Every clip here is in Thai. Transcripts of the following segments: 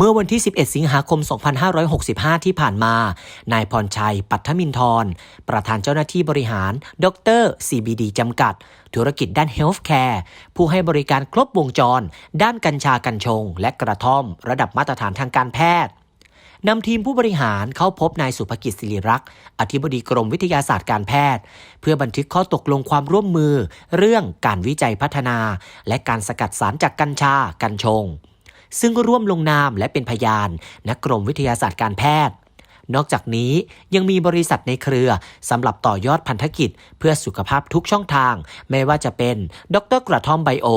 เมื่อวันที่ 11 สิงหาคม 2565 ที่ผ่านมา นายพรชัย ปัทมินทร ประธานเจ้าหน้าที่บริหาร ดร CBD จำกัด ธุรกิจด้านเฮลท์แคร์ ผู้ให้บริการครบวงจร ด้านกัญชากัญชง และกระท่อม ระดับมาตรฐานทางการแพทย์นำทีมผู้บริหารเข้าพบนายสุภกิจศิริรักษ์ อธิบดีกรมวิทยาศาสตร์การแพทย์ เพื่อบันทึกข้อตกลงความร่วมมือ เรื่องการวิจัยพัฒนา และการสกัดสารจากกัญชา กัญชง ซึ่งร่วมลงนามและเป็นพยานณกรมวิทยาศาสตร์การแพทย์ นอกจากนี้ยังมีบริษัทในเครือสำหรับต่อยอดพันธกิจ เพื่อสุขภาพทุกช่องทาง ไม่ว่าจะเป็นดรกระท่อมไบโอ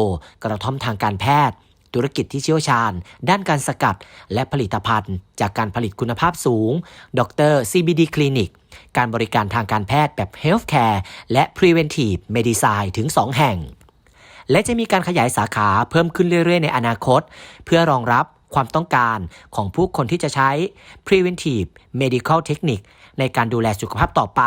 กระท่อมทางการแพทย์ธุรกิจที่เชี่ยวชาญ ด้านการสกัด และผลิตภัณฑ์ จากการผลิตคุณภาพสูง ดร CBD Clinic การบริการทางการแพทย์แบบ Healthcare และ Preventive Medicine ถึง 2 แห่ง และจะมีการขยายสาขาเพิ่มขึ้นเรื่อยๆ ในอนาคต เพื่อรองรับความต้องการของผู้คนที่จะใช้ preventive medical technique ในการดูแลสุขภาพต่อไป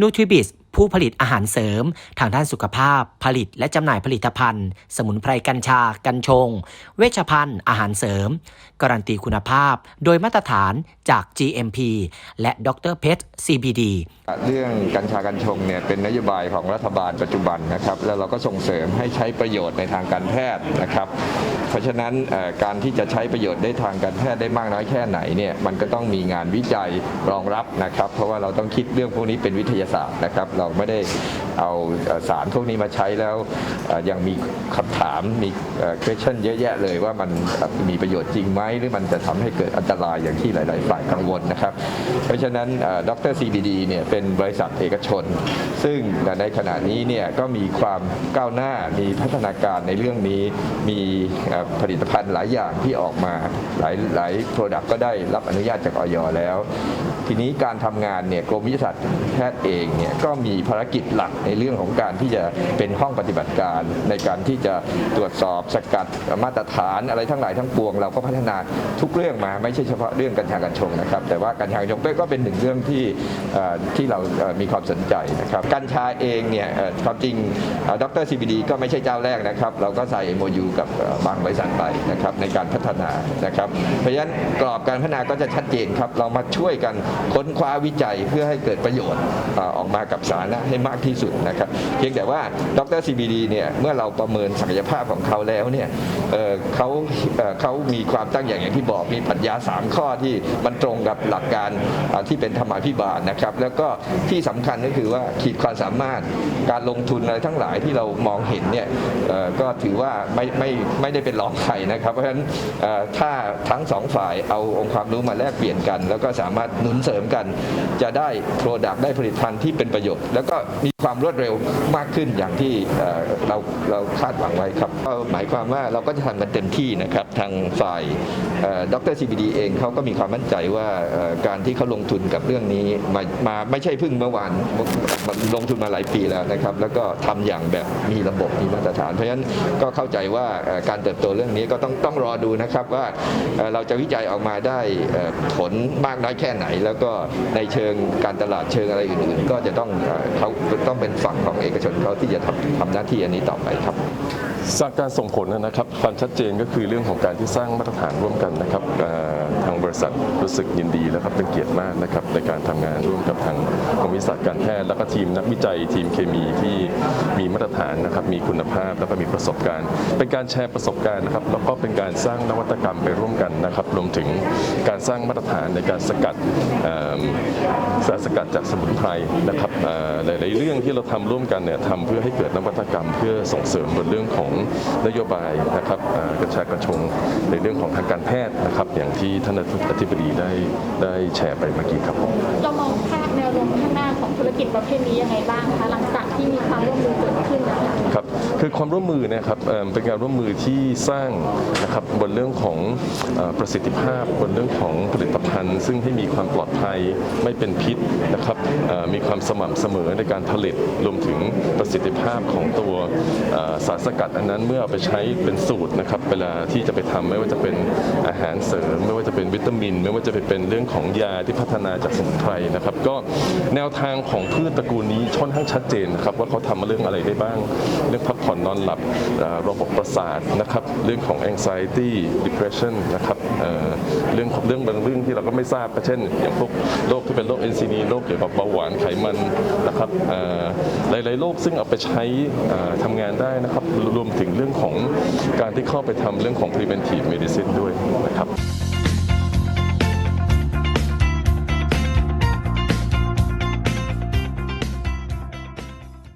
Nutribis ผู้ผลิตอาหารเสริม ทางด้านสุขภาพ ผลิตและจำหน่ายผลิตภัณฑ์ สมุนไพรกัญชา กัญชง เวชภัณฑ์ อาหารเสริม การันตีคุณภาพ โดยมาตรฐานจาก GMP และดรเพชร CBD เรื่องกัญชากัญชงเนี่ยเป็นนโยบายของรัฐบาลปัจจุบันนะครับแล้วเราก็ส่งเสริมให้ใช้ประโยชน์ในทางการแพทย์นะครับเพราะฉะนั้นการที่จะใช้ประโยชน์ได้ทางการแพทย์ได้มากน้อยแค่ไหนเนี่ยมันก็ต้องมีงานวิจัยรองรับนะครับ เพราะว่าเราต้องคิดเรื่องพวกนี้เป็นวิทยาศาสตร์นะครับเราราไม่ได้เอาสารพวกนี้มาใช้แล้วยังมีคำถามมี question เยอะแยะเลยว่ามันมีประโยชน์จริงไหมหรือมันจะทำให้เกิดอันตรายอย่างที่หลาย ๆ ฝ่ายกังวลนะครับ เพราะฉะนั้นดร CBD เนี่ยเป็นบริษัทเอกชน ซึ่งในขณะนี้เนี่ยก็มีความก้าวหน้ามีพัฒนาการในเรื่องนี้ มีผลิตภัณฑ์หลายอย่างที่ออกมาหลายหลายโปรดักต์ก็ได้รับอนุญาตจากออยแล้ว ทีนี้การทำงานเนี่ยกรมวิทยาศาสตร์แพทย์เองเนี่ยก็มีภารกิจหลักในเรื่องของการที่จะเป็นห้องปฏิบัติการในการที่จะตรวจสอบสกัดมาตรฐานอะไรทั้งหลายทั้งปวง เราก็พัฒนาทุกเรื่องมาไม่ใช่เฉพาะเรื่องกัญชากัญชงนะครับ แต่ว่ากัญชากัญชงก็เป็นหนึ่งเรื่องที่ที่เรามีความสนใจนะครับกัญชาเองเนี่ยความจริงดร CBD ก็ไม่ใช่เจ้าแรกนะครับ เราก็ใส่ MOU กับบางบริษัทไปนะครับในการพัฒนานะครับเพราะฉะนั้นกรอบการพัฒนาก็จะชัดเจนครับ เรามาช่วยกันค้นคว้าวิจัยเพื่อให้เกิดประโยชน์ออกมากับสารณะให้มากที่สุดนะครับ เพียงแต่ว่าดร CBD เนี่ยเมื่อเราประเมินศักยภาพของเขาแล้วเนี่ยเเขาเเขามีความตั้งอย่างอย่างที่บอกมีปรัชญาสามข้อที่มันตรงกับหลักการที่เป็นธรรมาภิบาลนะครับ แล้วก็ที่สำคัญก็คือว่าขีดความสามารถการลงทุนอะไรทั้งหลายที่เรามองเห็นเนี่ยก็ถือว่าไม่ไม่ไม่ได้เป็นรองใครนะครับ เพราะฉะนั้นถ้าทั้งสองฝ่ายเอาองค์ความรู้มาแลกเปลี่ยนกัน แล้วก็สามารถหนุนเสริมกันจะได้โปรดักต์ได้ผลิตภัณฑ์ที่เป็นประโยชน์แล้วก็มีความรวดเร็วมากขึ้นอย่างที่เราเราคาดหวังไว้ครับก็หมายความว่าเราก็จะทำกันเต็มที่นะครับทางฝ่ายดร CBD เองเขาก็มีความมั่นใจว่าการที่เขาลงทุนกับเรื่องนี้มามาไม่ใช่เพิ่งเมื่อวาน ลงทุนมาหลายปีแล้วนะครับ แล้วก็ทำอย่างแบบมีระบบมีมาตรฐาน เพราะฉะนั้นก็เข้าใจว่าการเติบโตเรื่องนี้ก็ต้องต้องรอดูนะครับว่าเราจะวิจัยออกมาได้ผลมากน้อยแค่ไหน แล้วก็ในเชิงการตลาดเชิงอะไรอื่นๆ ก็จะต้องเขาต้องเป็นฝั่งของเอกชนเขาที่จะทำทำหน้าที่อันนี้ต่อไปครับจากการส่งผลนะครับความชัดเจนก็คือเรื่องของการที่สร้างมาตรฐานร่วมกันนะครับทางบริษัทรู้สึกยินดีแล้วครับเป็นเกียรติมากนะครับในการทำงานร่วมกับทางกรมวิทยาศาสตร์การแพทย์แล้วก็ทีมนักวิจัยทีมเคมีที่มีมาตรฐานนะครับมีคุณภาพแล้วก็มีประสบการณ์ เป็นการแชร์ประสบการณ์นะครับแล้วก็เป็นการสร้างนวัตกรรมไปร่วมกันนะครับรวมถึงการสร้างมาตรฐานในการสกัดสารสกัดจากสมุนไพรนะครับหลายๆเรื่องที่เราทำร่วมกันเนี่ยทำเพื่อให้เกิดนวัตกรรม เพื่อส่งเสริมบนเรื่องของนโยบายนะครับกัญชากัญชงในเรื่องของทางการแพทย์นะครับ อย่างที่ท่านอธิบดีได้ได้แชร์ไปเมื่อกี้ครับผมเรามองภาพแนวโน้ม รกิจประเภทนี้ยังไงบ้างคะหลังจากที่มีความร่วมมือเกิดขึ้นนะคะครับคือความร่วมมือนะครับเป็นการร่วมมือที่สร้างนะครับบนเรื่องของประสิทธิภาพบนเรื่องของผลิตภัณฑ์ ซึ่งให้มีความปลอดภัยไม่เป็นพิษนะครับมีความสม่ำเสมอในการผลิตรวมถึงประสิทธิภาพของตัวสารสกัดอันนั้นเมื่อเอาไปใช้เป็นสูตรนะครับเวลาที่จะไปทำไม่ว่าจะเป็นอาหารเสริม ไม่ว่าจะเป็นวิตามิน ไม่ว่าจะไปเป็นเรื่องของยาที่พัฒนาจากสมุนไพรนะครับ ก็แนวทางของพืชตระกูลนี้ค่อนข้างชัดเจนนะครับว่าเขาทำมาเรื่องอะไรได้บ้าง เรื่องพักผ่อนนอนหลับระบบประสาทนะครับเรื่องของ anxiety depression นะครับเอ่อเรื่องของเรื่องบางเรื่องที่เราก็ไม่ทราบเช่น อย่างพวกโรคที่เป็นโรค NCD โรคเกี่ยวกับเบาหวานไขมันนะครับหลายๆโรคซึ่งเอาไปใช้เอ่อทำงานได้นะครับรวมถึงเรื่องของการที่เข้าไปทำเรื่องของ preventive medicine ด้วยนะครับ